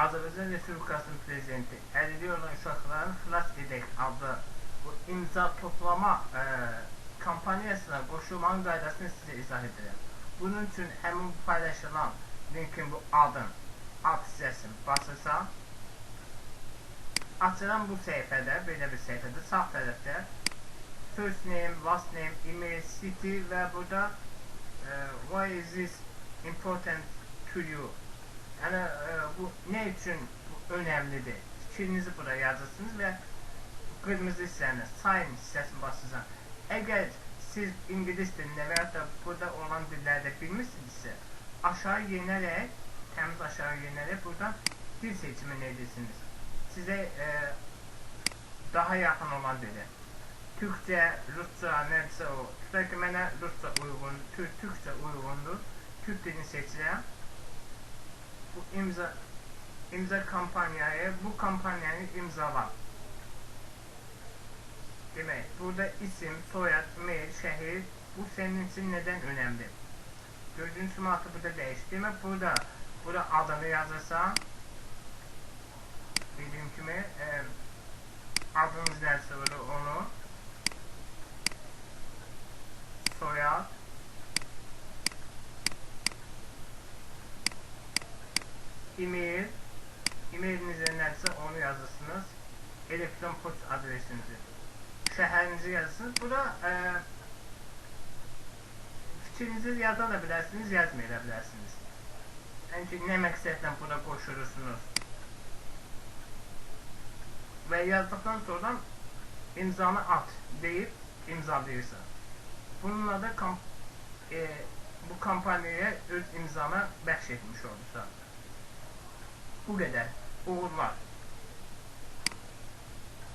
Azərbaycan Respublikasının prezidenti əlilliyi olan uşaqların xilas edək adlı bu imza toplama e, kampaniyasına qoşulmanın qaydasını sizə izah edirəm. Bunun üçün həmin bu paylaşılan linkin bu adın ad hissəsini basırsam açılan bu səhifədə, belə bir səhifədə sağ tərəfdə first name, last name, email, city və burada e, why is this important to you? Yəni e, bu nə üçün bu önəmlidir? Fikrinizi bura yazırsınız və qırmızı hissəni, sign hissəsini basırsınız. Əgər siz ingilis dilində və ya da burada olan dillərdə bilmirsinizsə, aşağı yenərək, təmiz aşağı yenərək buradan dil seçimini edirsiniz. Sizə e, daha yaxın olan dili. Türkçə, Rusça, nədirsə o. Tutaq ki, mənə Rusça uyğun, Türk, Türkçə uyğundur. Türk dilini seçirəm. İmza imza kampanyayı, bu kampanyanı imzala. Demək, burada isim, soyad, mail, şəhər, bu sənin üçün nədən önəmli? Gördüyünüz kimi artıq burada. Demək, burada, burada adını yazırsan, dediyim kimi, e, adınız nəsə olur onu, soyad, e-mail, e-mailinizə nəsə onu yazırsınız, elektron poçt adresinizi, şəhərinizi yazırsınız. E, fikrinizi yaza da bilərsiniz, yazmaya da bilərsiniz. Yəni ki, nə məqsədlə buna qoşulursunuz. Və yazdıqdan sonra imzanı at deyib imzalayırsan. Bununla da kamp e, bu kampaniyaya öz imzana bəxş etmiş olursan. Bu qədər. Uğurlar.